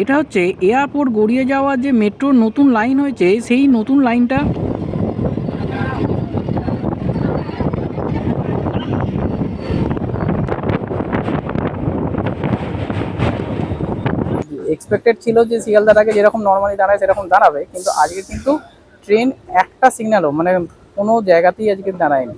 এটা হচ্ছে এয়ারপোর্ট গড়িয়ে যাওয়া যে মেট্রোর নতুন লাইন হয়েছে সেই নতুন লাইনটা এক্সপেক্টেড ছিল যে শিয়ালদার আগে যেরকম নর্মালি দাঁড়ায় সেরকম দাঁড়াবে কিন্তু আজকে কিন্তু ট্রেন একটা সিগন্যালও মানে কোনো জায়গাতেই আজকে দাঁড়ায়নি।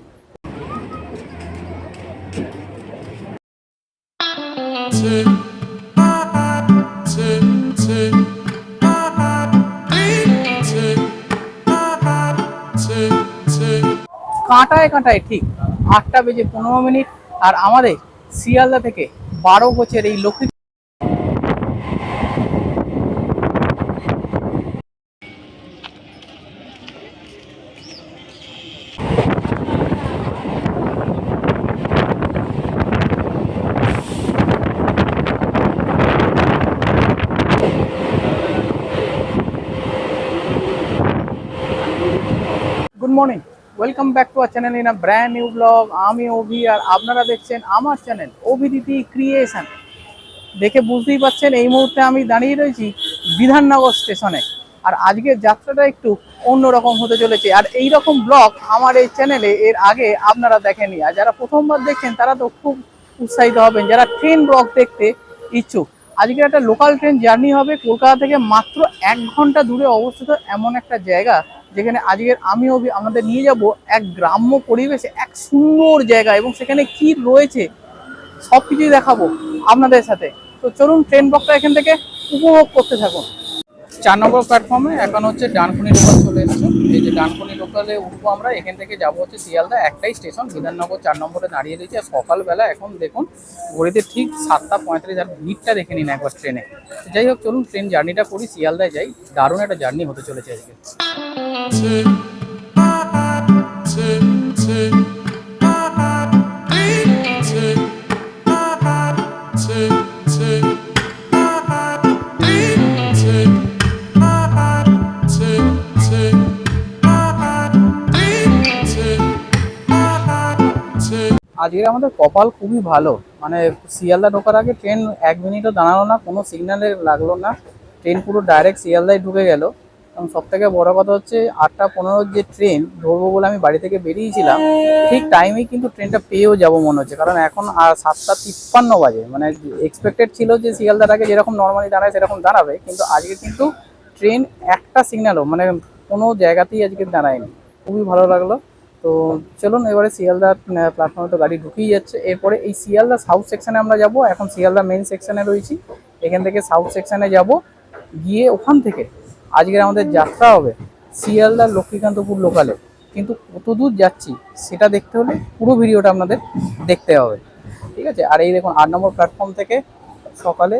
কাঁটায় কাঁটায় ঠিক আটটা বেজে পনেরো মিনিট আর আমাদের শিয়ালদা থেকে বারো বছর এই Lakshmi good morning welcome back to our channel in a brand new blog আমি অভি, আর আপনারা দেখছেন আমার চ্যানেল অভিদিতি ক্রিয়েশন দেখে বুঝতেই পাচ্ছেন এই মুহূর্তে আমি দাঁড়িয়ে রয়েছি বিধাননগর স্টেশনে। আর আজকের যাত্রাটা একটু অন্যরকম হতে চলেছে। আর এই রকম ব্লগ আমার এই চ্যানেলে এর আগে আপনারা দেখেনি আর যারা প্রথমবার দেখছেন, তারা তো খুব উৎসাহিত হবেন। যারা ট্রেন ব্লগ দেখতে ইচ্ছুক আজকে একটা লোকাল ট্রেন জার্নি হবে। কলকাতা থেকে মাত্র এক ঘণ্টা দূরে অবস্থিত এমন একটা জায়গা যেখানে আজকের আমিও আপনাদের নিয়ে যাব এক গ্রাম্য পরিবেশে, এক সুন্দর জায়গা, এবং সেখানে কি রয়েছে সব কিছুই দেখাবো আপনাদের সাথে। তো চলুন ট্রেন বক্তা এখান থেকে উপভোগ করতে থাকুন। চার নম্বর প্ল্যাটফর্মে এখন হচ্ছে ডানকুনি লোকাল চলে এসেছে। এই যে ডানকুনি লোকালে উঠবো আমরা, এখান থেকে যাব হচ্ছে শিয়ালদা, একটাই স্টেশন বিধাননগর চার নম্বরে দাঁড়িয়ে রয়েছে। আর সকালবেলা এখন দেখুন ঘড়িতে ঠিক সাতটা পঁয়ত্রিশ আর ভিড়টা দেখে নিন একবার ট্রেনে। যাই হোক, চলুন ট্রেন জার্নিটা করি, শিয়ালদায় যাই। দারুণ একটা জার্নি হতে চলেছে আজকে। আজকে আমাদের কপাল খুবই ভালো। মানে শিয়ালদা ঢোকার আগে ট্রেন এক মিনিটও দাঁড়াল না, কোনো সিগন্যালে লাগল না। ট্রেন পুরো ডাইরেক্ট শিয়ালদায় ঢুকে গেল। এবং সব থেকে বড় কথা হচ্ছে আটটা পনেরোর যে ট্রেন ধরবো বলে আমি বাড়ি থেকে বেরিয়েছিলাম, ঠিক টাইমেই কিন্তু ট্রেনটা পেয়েও যাব মনে হচ্ছে। কারণ এখন আর সাতটা তিপ্পান্ন বাজে। মানে এক্সপেক্টেড ছিল যে শিয়ালদার আগে যেরকম নর্মালি দাঁড়ায়, সেরকম দাঁড়াবে। কিন্তু আজকে কিন্তু ট্রেন একটা সিগন্যালও মানে কোনো জায়গাতেই আজকে দাঁড়ায়নি। খুবই ভালো লাগল। তো চলুন, এবারে শিয়ালদা প্ল্যাটফর্মে তো গাড়ি ঢুকেই যাচ্ছে। এরপরে এই শিয়ালদা সাউথ সেকশানে আমরা যাব। এখন শিয়ালদা মেন সেকশানে রয়েছি। এখান থেকে সাউথ সেকশানে যাব। গিয়ে ওখান থেকে আজকের আমাদের যাত্রা হবে শিয়ালদা লক্ষ্মীকান্তপুর লোকালে কিন্তু কত দূর যাচ্ছি সেটা দেখতে হলে পুরো ভিডিওটা আপনাদের দেখতে হবে। ঠিক আছে? আর এই দেখুন, আট নম্বর প্ল্যাটফর্ম থেকে সকালে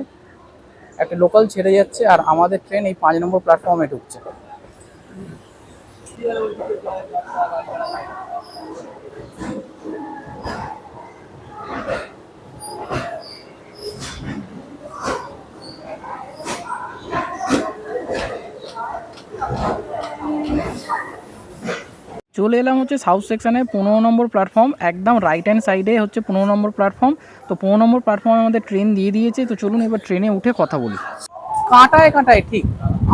একটা লোকাল ছেড়ে যাচ্ছে আর আমাদের ট্রেন এই পাঁচ নম্বর প্ল্যাটফর্মে ঢুকছে। চলে এলাম হচ্ছে সাউথ সেকশানে পনেরো নম্বর প্ল্যাটফর্ম একদম রাইট হ্যান্ড সাইডে হচ্ছে পনেরো নম্বর প্ল্যাটফর্ম তো পনেরো নম্বর প্ল্যাটফর্মে আমাদের ট্রেন দিয়ে দিয়েছে, তো চলুন এবার ট্রেনে উঠে কথা বলি। কাঁটায় কাঁটায়, ঠিক।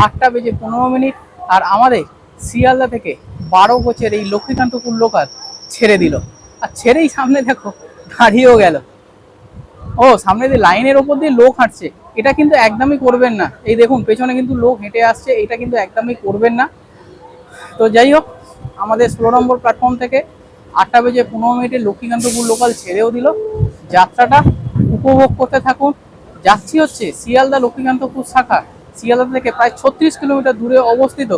আটটা বেজে পনেরো মিনিট, আর আমাদের শিয়ালদা থেকে বারো বছর এই লক্ষ্মীকান্তপুর লোকাল ছেড়ে দিল। আর ছেড়েই সামনে দেখো, দাঁড়িয়েও গেল। ও, সামনে দিয়ে লাইনের ওপর দিয়ে লোক হাঁটছে, এটা কিন্তু একদমই করবেন না। এই দেখুন, পেছনে কিন্তু লোক হেঁটে আসছে, এটা কিন্তু একদমই করবেন না। তো যাই হোক, আমাদের ষোলো নম্বর প্ল্যাটফর্ম থেকে আটটা বেজে পনেরো মিনিটে লক্ষ্মীকান্তপুর লোকাল ছেড়েও দিল। যাত্রাটা উপভোগ করতে থাকুন। যাচ্ছি হচ্ছে শিয়ালদা লক্ষ্মীকান্তপুর শাখা। শিয়ালদা থেকে প্রায় ছত্রিশ কিলোমিটার দূরে অবস্থিত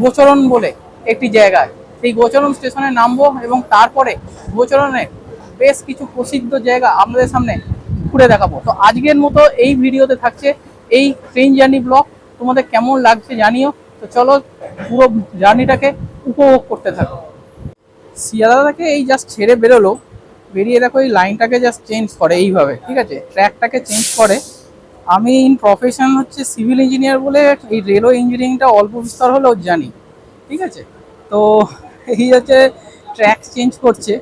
গোচরণ বলে একটি জায়গায় সেই গোচরণ স্টেশনে নামবো এবং তারপরে গোচরণে বেশ কিছু প্রসিদ্ধ জায়গা আপনাদের সামনে ঘুরে দেখাবো। তো আজকের মতো এই ভিডিওতে থাকছে এই ট্রেন জার্নি ব্লগ। তোমাদের কেমন লাগছে জানিও। তো চলো পুরো জার্নিটাকে উপভোগ করতে থাকো। শিয়ালদা থেকে এই জাস্ট ছেড়ে বেরোলো। বেরিয়ে দেখো এই লাইনটাকে জাস্ট চেঞ্জ করে এইভাবে, ঠিক আছে? ট্র্যাকটাকে চেঞ্জ করে। আমি ইন প্রফেশন হচ্ছে সিভিল ইঞ্জিনিয়ার বলে এই রেলওয়ে ইঞ্জিনিয়ারিংটা অল্প বিস্তর হলেও জানি, ঠিক আছে? তো এই হচ্ছে ট্র্যাক চেঞ্জ করছে।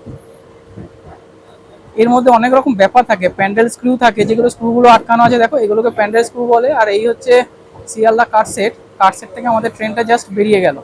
এর মধ্যে অনেক রকম ব্যাপার থাকে, প্যান্ডেল স্ক্রু থাকে, যেগুলো স্ক্রুগুলো আটকানো আছে, দেখো, এগুলোকে প্যান্ডেল স্ক্রু বলে, আর এই হচ্ছে Sealdah car set car set থেকে আমাদের ট্রেনটা জাস্ট বেরিয়ে গেল।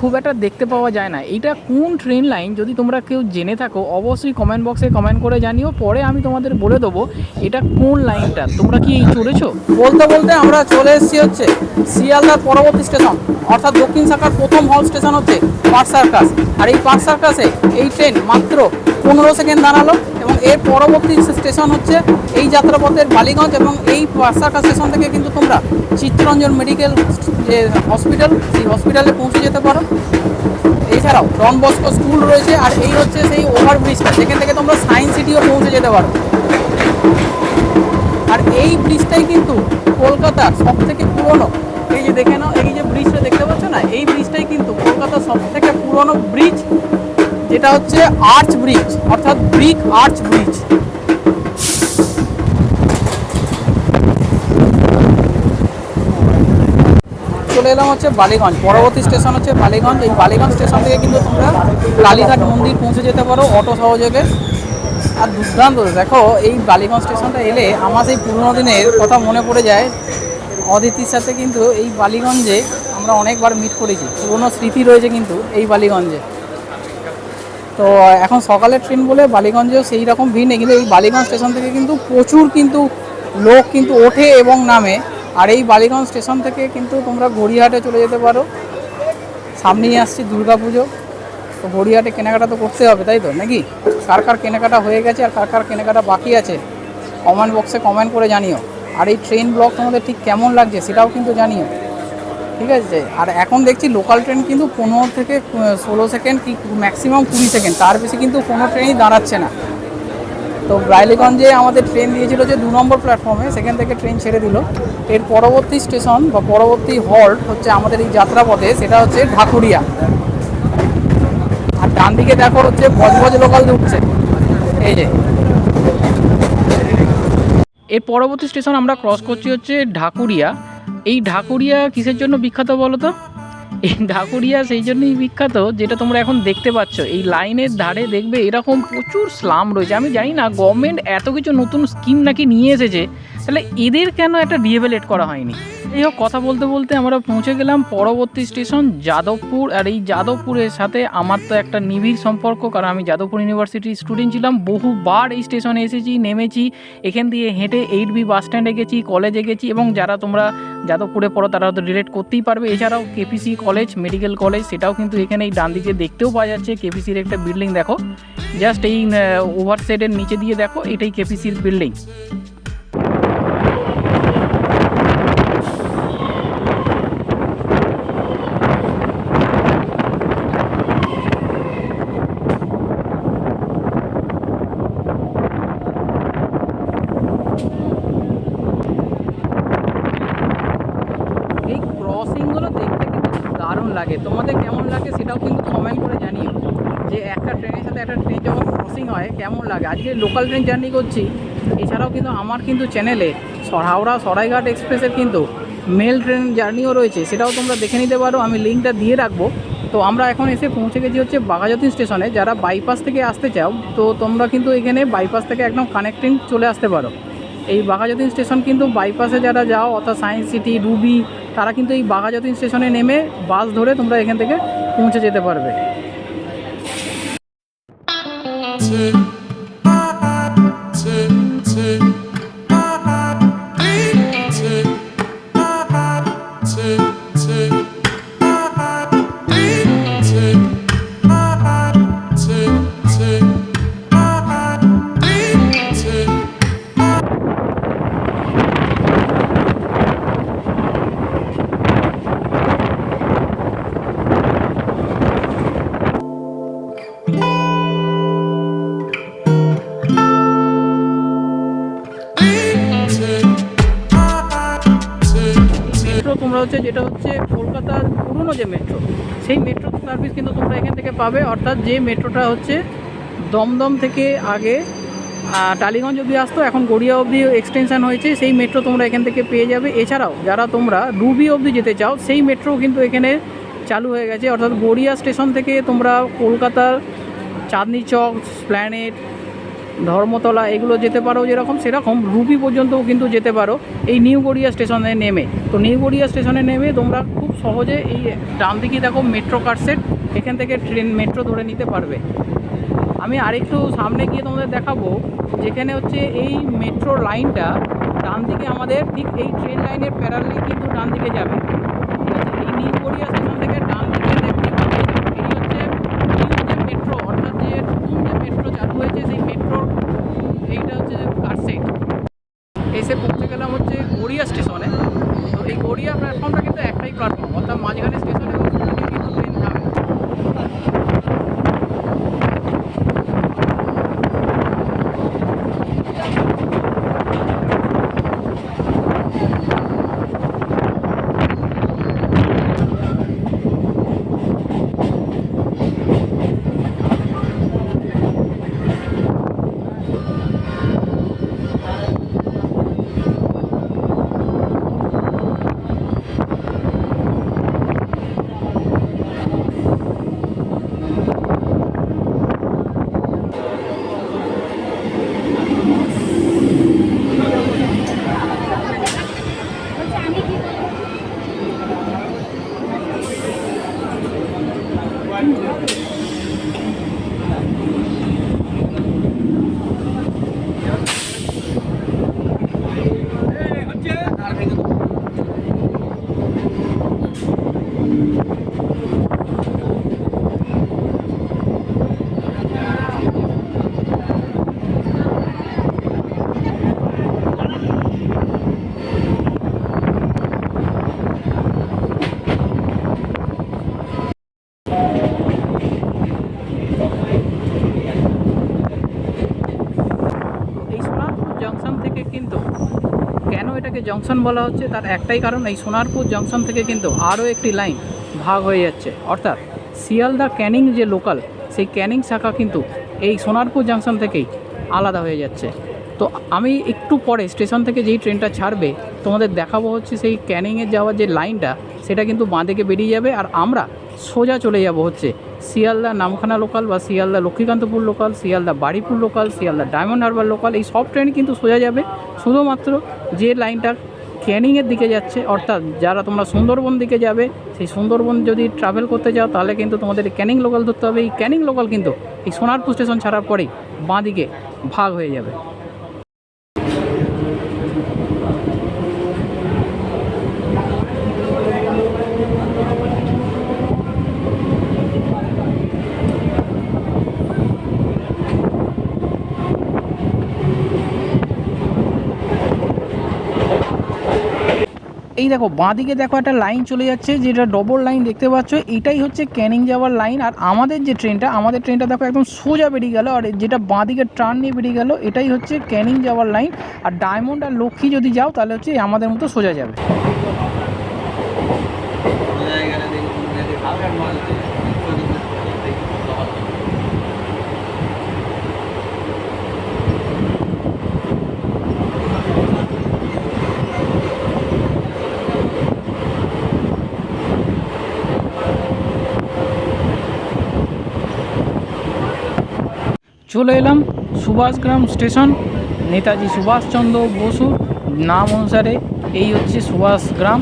খুব একটা দেখতে পাওয়া যায় না। এটা কোন ট্রেন লাইন যদি তোমরা কেউ জেনে থাকো, অবশ্যই কমেন্ট বক্সে কমেন্ট করে জানিও। পরে আমি তোমাদের বলে দেবো এটা কোন লাইনটা তোমরা কি চড়েছো? বলতে বলতে আমরা চলে এসেছি হচ্ছে শিয়ালদার পরবর্তী স্টেশন অর্থাৎ দক্ষিণ শাখার প্রথম হল স্টেশন হচ্ছে পার্ক সার্কাস। আর এই পার্ক সার্কাসে এই ট্রেন মাত্র পনেরো সেকেন্ড দাঁড়াল। এর পরবর্তী স্টেশন হচ্ছে এই যাত্রাপথের বালিগঞ্জ এবং এই সার্কাস স্টেশন থেকে কিন্তু তোমরা চিত্তরঞ্জন মেডিকেল যে হসপিটাল, সেই হসপিটালে পৌঁছে যেতে পারো। এছাড়াও ডন বস্কো স্কুল রয়েছে আর এই হচ্ছে সেই ওভারব্রিজটা, যেখান থেকে তোমরা সায়েন্স সিটিও পৌঁছে যেতে পারো। আর এই ব্রিজটাই কিন্তু কলকাতার সব থেকে পুরনো। এই যে দেখে নাও, এই যে ব্রিজটা দেখতে পাচ্ছ না? এই ব্রিজটাই কিন্তু কলকাতার সব থেকে পুরনো ব্রিজ। যেটা হচ্ছে আর্চ ব্রিজ অর্থাৎ ব্রিক আর্চ ব্রিজ চলে এলাম হচ্ছে বালিগঞ্জ, পরবর্তী স্টেশন হচ্ছে বালিগঞ্জ। এই বালিগঞ্জ স্টেশন থেকে কিন্তু তোমরা কালীঘাট মন্দির পৌঁছে যেতে পারো অটো সহযোগে। আর দুর্দান্ত, দেখো, এই বালিগঞ্জ স্টেশনটা এলে আমার সেই পুরোনো দিনের কথা মনে পড়ে যায়। অদিতির সাথে কিন্তু এই বালিগঞ্জে আমরা অনেকবার মিট করেছি। পুরোনো স্মৃতি রয়েছে কিন্তু এই বালিগঞ্জে। তো এখন সকালের ট্রেন বলে বালিগঞ্জেও সেই রকম ভিড় নেই, কিন্তু এই বালিগঞ্জ স্টেশন থেকে কিন্তু প্রচুর কিন্তু লোক কিন্তু ওঠে এবং নামে। আর এই বালিগঞ্জ স্টেশন থেকে কিন্তু তোমরা গড়িয়াহাটে চলে যেতে পারো। সামনেই আসছে দুর্গাপুজো। তো গড়িয়াহাটে কেনাকাটা তো করতে হবে, তাই তো? নাকি? কার কার কেনাকাটা হয়ে গেছে আর কার কার কেনাকাটা বাকি আছে? কমেন্ট বক্সে কমেন্ট করে জানিও। আর এই ট্রেন ব্লগ তোমাদের ঠিক কেমন লাগছে সেটাও কিন্তু জানিও। ঠিক আছে? আর এখন দেখছি লোকাল ট্রেন কিন্তু পনেরো থেকে ষোলো সেকেন্ড কি ম্যাক্সিমাম কুড়ি সেকেন্ড তার বেশি কিন্তু কোনো ট্রেনই দাঁড়াচ্ছে না। তো ব্রাইলিগঞ্জে আমাদের ট্রেন দিয়েছিল যে দু নম্বর প্ল্যাটফর্মে সেখান থেকে ট্রেন ছেড়ে দিল। এর পরবর্তী স্টেশন বা পরবর্তী হল্ট হচ্ছে আমাদের এই যাত্রাপথে, সেটা হচ্ছে ঢাকুরিয়া। আর ডান দিকে দেখো হচ্ছে বজবজ লোকাল ঢুকছে। এই যে। এর পরবর্তী স্টেশন আমরা ক্রস করছি হচ্ছে ঢাকুরিয়া। এই ঢাকুরিয়া কিসের জন্য বিখ্যাত বলো তো? এই ঢাকুরিয়া সেই জন্যই বিখ্যাত যেটা তোমরা এখন দেখতে পাচ্ছ। এই লাইনের ধারে দেখবে এরকম প্রচুর স্লাম রয়েছে। আমি জানি না গভর্নমেন্ট এত কিছু নতুন স্কিম নাকি নিয়ে এসেছে, তাহলে এদের কেন একটা রিহেবিলেট করা হয়নি? এই হোক, কথা বলতে বলতে আমরা পৌঁছে গেলাম পরবর্তী স্টেশন যাদবপুর। আর এই যাদবপুরের সাথে আমার তো একটা নিবিড় সম্পর্ক, কারণ আমি যাদবপুর ইউনিভার্সিটির স্টুডেন্ট ছিলাম। বহুবার এই স্টেশনে এসেছি, নেমেছি, এখান দিয়ে হেঁটে এইট বি বাস স্ট্যান্ডে গেছি, কলেজে গেছি, এবং যারা তোমরা যাদবপুরে পড়ো তারা তো রিলেট করতেই পারবে। এছাড়াও কেপিসি কলেজ মেডিকেল কলেজ সেটাও কিন্তু এখানে এই ডান দিকে দেখতেও পাওয়া যাচ্ছে। কেপিসির একটা বিল্ডিং দেখো জাস্ট এই ওভার সাইডের নিচে দিয়ে দেখো, এটাই কেপিসির বিল্ডিং এই ক্রসিংগুলো দেখতে কিন্তু খুব দারুণ লাগে তোমাদের কেমন লাগে সেটাও কিন্তু কমেন্ট করে জানিও যে একটা ট্রেনের সাথে একটা ট্রেন যখন ক্রসিং হয় আজকে লোকাল ট্রেন জার্নি করছি, এছাড়াও কিন্তু আমার কিন্তু চ্যানেলে হাওড়া সরাইঘাট এক্সপ্রেসের কিন্তু মেল ট্রেন জার্নিও রয়েছে, সেটাও তোমরা দেখে নিতে পারো, আমি লিঙ্কটা দিয়ে রাখব। তো আমরা এখন এসে পৌঁছে গেছি হচ্ছে বাঘাযতীন স্টেশনে যারা বাইপাস থেকে আসতে চাও, তো তোমরা কিন্তু এখানে বাইপাস থেকে একদম কানেক্টিং চলে আসতে পারো। এই বাঘাযতীন স্টেশন কিন্তু বাইপাসে যারা যাও, অর্থাৎ সায়েন্স সিটি রুবি তারা কিন্তু এই বাঘাযতীন স্টেশনে নেমে বাস ধরে তোমরা এখান থেকে পৌঁছে যেতে পারবে। পাবে, অর্থাৎ যে মেট্রোটা হচ্ছে দমদম থেকে আগে। টালিগঞ্জ অবধি আসতো, এখন গড়িয়া অবধি এক্সটেনশন হয়েছে, সেই মেট্রো তোমরা এখান থেকে পেয়ে যাবে। এছাড়াও যারা তোমরা রুবি অবধি যেতে চাও, সেই মেট্রো কিন্তু এখানে চালু হয়ে গেছে। অর্থাৎ গড়িয়া স্টেশন থেকে তোমরা কলকাতার চাঁদনি চক প্ল্যানেট ধর্মতলা এগুলো যেতে পারো যেরকম সেরকম। রুবি পর্যন্তও কিন্তু যেতে পারো। এই নিউ গড়িয়া স্টেশনে নেমে। তো নিউ গড়িয়া স্টেশনে নেমে তোমরা খুব সহজে এই ডান দিকে দেখো মেট্রো কার সেট। এখান থেকে ট্রেন, মেট্রো ধরে নিতে পারবে। আমি আরেকটু সামনে গিয়ে তোমাদের দেখাবো, যেখানে হচ্ছে এই মেট্রো লাইনটা ডান দিকে আমাদের, ঠিক এই ট্রেন লাইনের প্যারালি কিন্তু ডান দিকে যাবে। এই নিউ গড়িয়া স্টেশন থেকে ডান দিকে দেখতে পাবে এই হচ্ছে নিউ যে মেট্রো অর্থাৎ যে নতুন যে মেট্রো চালু হয়েছে সেই মেট্রোর এইটা হচ্ছে কারসেট এসে পৌঁছে গেলাম হচ্ছে গড়িয়া স্টেশনে তো এই গড়িয়া প্ল্যাটফর্মটা কিন্তু একটাই প্ল্যাটফর্ম অর্থাৎ মাঝখানে স্টেশন এবং ওখানে কিন্তু ট্রেন থামে এই সোনারপুর জংশন থেকে কিন্তু কেন এটাকে জংশন বলা হচ্ছে, তার একটাই কারণ এই সোনারপুর জংশন থেকে কিন্তু আরও একটি লাইন ভাগ হয়ে যাচ্ছে। অর্থাৎ শিয়ালদা ক্যানিং যে লোকাল, সেই ক্যানিং শাখা কিন্তু এই সোনারপুর জংশন থেকেই আলাদা হয়ে যাচ্ছে। তো আমি একটু পরে স্টেশন থেকে যেই ট্রেনটা ছাড়বে, তোমাদের দেখাবো হচ্ছে সেই ক্যানিংয়ে যাওয়ার যে লাইনটা, সেটা কিন্তু বাঁদিকে বেরিয়ে যাবে আর আমরা সোজা চলে যাব হচ্ছে শিয়ালদা নামখানা লোকাল বা Sealdah Lakshmikantapur local Sealdah Baruipur local Sealdah Diamond Harbour local এই সব ট্রেন কিন্তু সোজা যাবে। শুধুমাত্র যে লাইনটা ক্যানিংয়ের দিকে যাচ্ছে, অর্থাৎ যারা তোমরা সুন্দরবন দিকে যাবে, সেই সুন্দরবন যদি ট্রাভেল করতে যাও, তাহলে কিন্তু তোমাদের ক্যানিং লোকাল ধরতে হবে। এই ক্যানিং লোকাল কিন্তু এই সোনারপুর স্টেশন ছাড়ার পরেই বাঁ দিকে ভাগ হয়ে যাবে। এই দেখো, বাঁদিকে দেখো একটা লাইন চলে যাচ্ছে, যেটা ডবল লাইন দেখতে পাচ্ছ। এটাই হচ্ছে ক্যানিং যাওয়ার লাইন আর আমাদের যে ট্রেনটা আমাদের ট্রেনটা দেখো একদম সোজা বেরিয়ে গেল, আর যেটা বাঁদিকে টার্ন নিয়ে বেরিয়ে গেল, এটাই হচ্ছে ক্যানিং যাওয়ার লাইন আর ডায়মন্ড আর লক্ষ্মী যদি যাও, তাহলে হচ্ছে আমাদের মতো সোজা যাবে। চলে এলাম সুভাষগ্রাম স্টেশন। নেতাজি সুভাষচন্দ্র বসুর নাম অনুসারে এই হচ্ছে সুভাষগ্রাম।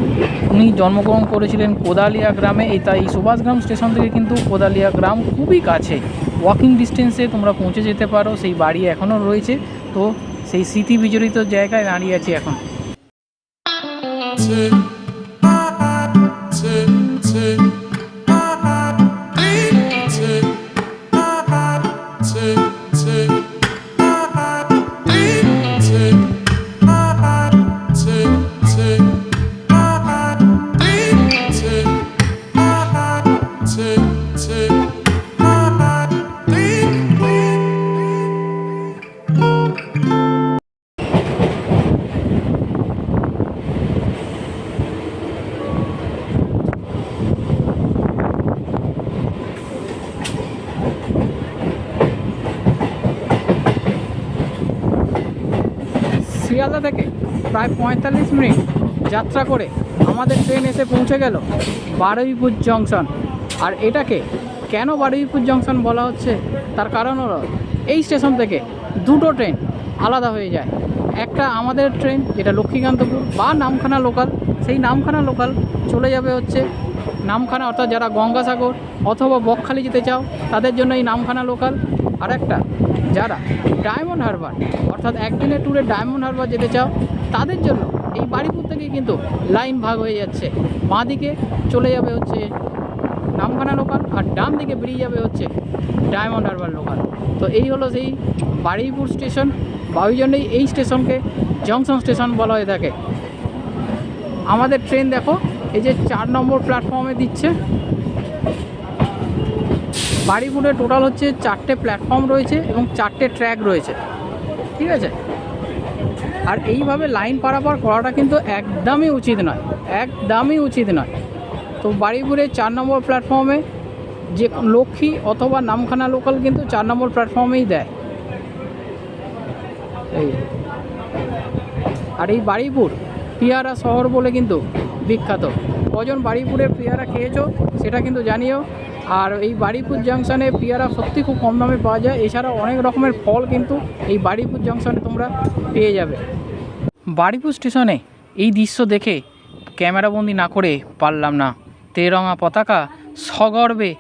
উনি জন্মগ্রহণ করেছিলেন কোদালিয়া গ্রামে, এই তাই সুভাষগ্রাম স্টেশন থেকে কিন্তু কোদালিয়া গ্রাম খুবই কাছে। ওয়াকিং ডিস্টেন্সে তোমরা পৌঁছে যেতে পারো, সেই বাড়ি এখনও রয়েছে। তো সেই স্মৃতি বিজড়িত জায়গায় দাঁড়িয়ে আছি এখন। প্রায় পঁয়তাল্লিশ মিনিট যাত্রা করে আমাদের ট্রেন এসে পৌঁছে গেল বারুইপুর জংশন। আর এটাকে কেন বারুইপুর জংশন বলা হচ্ছে? তার কারণ হলো, এই স্টেশন থেকে দুটো ট্রেন আলাদা হয়ে যায়। একটা আমাদের ট্রেন, যেটা লক্ষ্মীকান্তপুর বা নামখানা লোকাল, সেই নামখানা লোকাল চলে যাবে হচ্ছে নামখানা, অর্থাৎ যারা গঙ্গাসাগর অথবা বকখালি যেতে চাও, তাদের জন্য এই নামখানা লোকাল। আর একটা যারা ডায়মন্ড হারবার, অর্থাৎ একদিনের ট্যুরে ডায়মন্ড হারবার যেতে চাও, তাদের জন্য এই বাড়িপুর থেকে কিন্তু লাইন ভাগ হয়ে যাচ্ছে। বাঁ দিকে চলে যাবে হচ্ছে নামখানা লোকাল আর ডান দিকে বেরিয়ে যাবে হচ্ছে ডায়মন্ড হারবার লোকাল তো এই হলো সেই বারুইপুর স্টেশন বা ওই জন্যই এই স্টেশনকে জংশন স্টেশন বলা হয়ে থাকে। আমাদের ট্রেন দেখো, এই যে চার নম্বর প্ল্যাটফর্মে দিচ্ছে। বাড়িপুরে টোটাল হচ্ছে চারটে প্ল্যাটফর্ম রয়েছে এবং চারটে ট্র্যাক রয়েছে। ঠিক আছে? আর এইভাবে লাইন পারাপার করাটা কিন্তু একদমই উচিত নয়। একদমই উচিত নয়। তো বাড়িপুরে চার নম্বর প্ল্যাটফর্মে যে লক্ষ্মী অথবা নামখানা লোকাল কিন্তু চার নম্বর প্ল্যাটফর্মেই দেয়। এই। আর এই বাড়িপুর, পিয়ারা শহর বলে কিন্তু বিখ্যাত। কজন বাড়িপুরের পেয়ারা খেয়েছো সেটা কিন্তু জানিও। আর এই বাড়িপুর জাংশনে পেয়ারা সত্যি খুব কম দামে পাওয়া যায়। এছাড়া অনেক রকমের ফল কিন্তু এই বাড়িপুর জাংশনে তোমরা পেয়ে যাবে। বাড়িপুর স্টেশনে এই দৃশ্য দেখে ক্যামেরাবন্দি না করে পারলাম না। তেরঙা পতাকা সগর্বে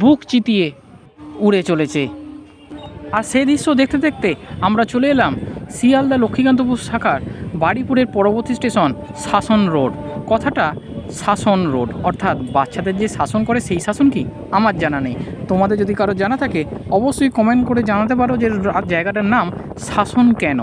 বুক চিতিয়ে উড়ে চলেছে। আর সেই দৃশ্য দেখতে দেখতে আমরা চলে এলাম শিয়ালদা লক্ষ্মীকান্তপুর শাখার বাড়িপুরের পরবর্তী স্টেশন শাসন রোড। কথাটা শাসন রোড, অর্থাৎ বাচ্চাদের যে শাসন করে সেই শাসন কি? আমার জানা নেই। তোমাদের যদি কারও জানা থাকে, অবশ্যই কমেন্ট করে জানাতে পারো যে জায়গাটার নাম শাসন কেন?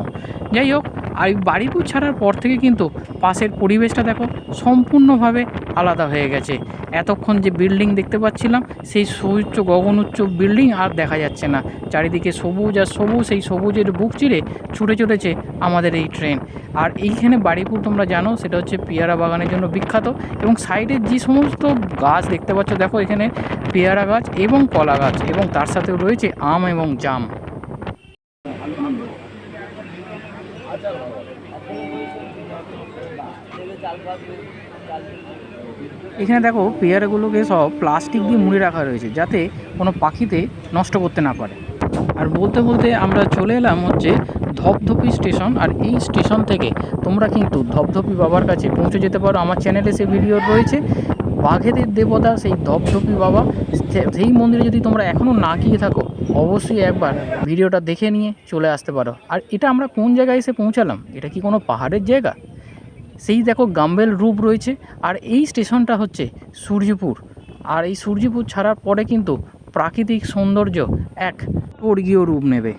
যাই হোক, আর বাড়িপুর ছাড়ার পর থেকে কিন্তু পাশের পরিবেশটা দেখো সম্পূর্ণভাবে আলাদা হয়ে গেছে। এতক্ষণ যে বিল্ডিং দেখতে পাচ্ছিলাম, সেই সুউচ্চ গগনোচ্চ বিল্ডিং আর দেখা যাচ্ছে না। চারিদিকে সবুজ আর সবুজ, সেই সবুজের বুক চিরে ছুটে চলেছে আমাদের এই ট্রেন আর এইখানে বাড়িপুর তোমরা জানো, সেটা হচ্ছে পিয়ারা বাগানের জন্য বিখ্যাত। এবং সাইডে যে সমস্ত গাছ দেখতে পাচ্ছ, দেখো এখানে পেয়ারা গাছ এবং কলা গাছ এবং তার সাথেও রয়েছে আম এবং জাম। এখানে দেখো পেয়ারাগুলোকে সব প্লাস্টিক দিয়ে মুড়ে রাখা রয়েছে, যাতে কোনো পাখিতে নষ্ট করতে না পারে। আর বলতে বলতে আমরা চলে এলাম হচ্ছে ধপধপি স্টেশন আর এই স্টেশন থেকে তোমরা কিন্তু ধপধপি বাবার কাছে পৌঁছে যেতে পারো। আমার চ্যানেলে সে ভিডিও রয়েছে। বাঘেদের দেবতা, সেই ধপধপি বাবা সেই মন্দিরে যদি তোমরা এখনও না গিয়ে থাকো, অবশ্যই একবার ভিডিওটা দেখে নিয়ে চলে আসতে পারো। আর এটা আমরা কোন জায়গায় এসে পৌঁছালাম? এটা কি কোনো পাহাড়ের জায়গা? সেই দেখো গাম্বেল রূপ রয়েছে। আর এই স্টেশনটা হচ্ছে সূর্যপুর। আর এই সূর্যপুর ছাড়ার পরে কিন্তু প্রাকৃতিক সৌন্দর্য এক স্বর্গীয় রূপ নেবে।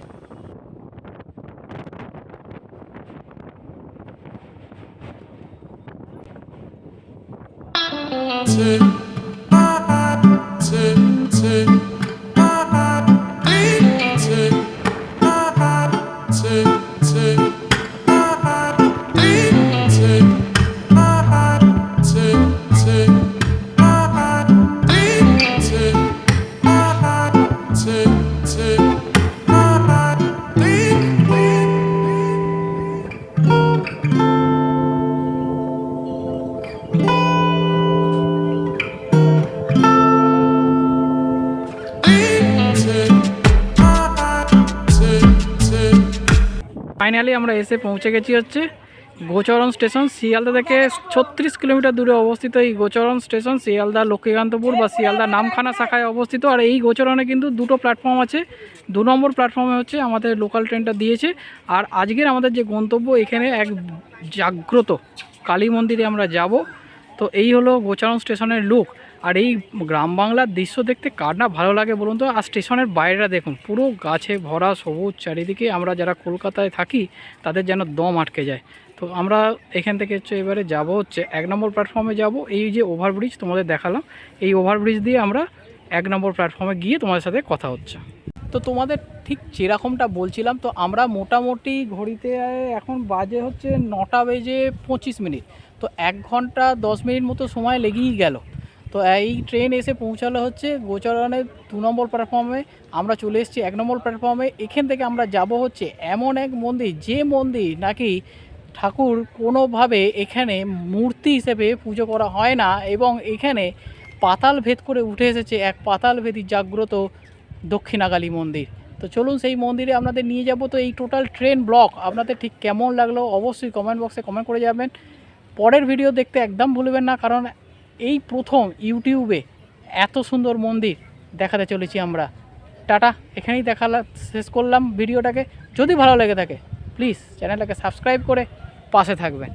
Father. আমরা এসে পৌঁছে গেছি হচ্ছে গোচরণ স্টেশন, শিয়ালদা থেকে ছত্রিশ কিলোমিটার দূরে অবস্থিত এই গোচরণ স্টেশন, শিয়ালদা, লক্ষ্মীকান্তপুর বা শিয়ালদা নামখানা শাখায় অবস্থিত। আর এই গোচরণে কিন্তু দুটো প্ল্যাটফর্ম আছে। দু নম্বর প্ল্যাটফর্মে হচ্ছে আমাদের লোকাল ট্রেনটা দিয়েছে। আর আজকের আমাদের যে গন্তব্য, এখানে এক জাগ্রত কালী মন্দিরে আমরা যাব। তো এই হলো গোচারণ স্টেশনের লুক আর এই গ্রাম বাংলার দৃশ্য দেখতে কার না ভালো লাগে বলুন তো? আর স্টেশনের বাইরেটা দেখুন, পুরো গাছে ভরা সবুজ চারিদিকে আমরা যারা কলকাতায় থাকি, তাদের যেন দম আটকে যায়। তো আমরা এখান থেকে হচ্ছে এবারে যাব হচ্ছে এক নম্বর প্ল্যাটফর্মে যাব, এই যে ওভারব্রিজ তোমাদের দেখালাম, এই ওভারব্রিজ দিয়ে আমরা এক নম্বর প্ল্যাটফর্মে গিয়ে তোমাদের সাথে কথা হচ্ছে। তো তোমাদের ঠিক যেরকমটা বলছিলাম, তো আমরা মোটামুটি ঘড়িতে এখন বাজে হচ্ছে নটা বেজে পঁচিশ মিনিট, তো এক ঘণ্টা দশ মিনিট মতো সময় লেগেই গেল। তো এই ট্রেন এসে পৌঁছালো হচ্ছে গোচরণের দু নম্বর প্ল্যাটফর্মে আমরা চলে এসেছি এক নম্বর প্ল্যাটফর্মে এখান থেকে আমরা যাব হচ্ছে এমন এক মন্দির, যে মন্দির নাকি ঠাকুর কোনোভাবে এখানে মূর্তি হিসেবে পুজো করা হয় না এবং এখানে পাতাল ভেদ করে উঠে এসেছে এক পাতাল ভেদি জাগ্রত দক্ষিণাকালী মন্দির। তো চলুন সেই মন্দিরে আপনাদের নিয়ে যাব। তো এই টোটাল ট্রেন ব্লক আপনাদের ঠিক কেমন লাগল অবশ্যই কমেন্ট বক্সে কমেন্ট করে যাবেন পরের ভিডিও দেখতে একদম ভুলবেন না, কারণ এই প্রথম ইউটিউবে এত সুন্দর মন্দির দেখাতে চলেছি আমরা। টাটা, এখানেই দেখালাম শেষ করলাম ভিডিওটাকে। যদি ভালো লেগে থাকে প্লিজ চ্যানেলটাকে সাবস্ক্রাইব করে পাশে থাকবেন।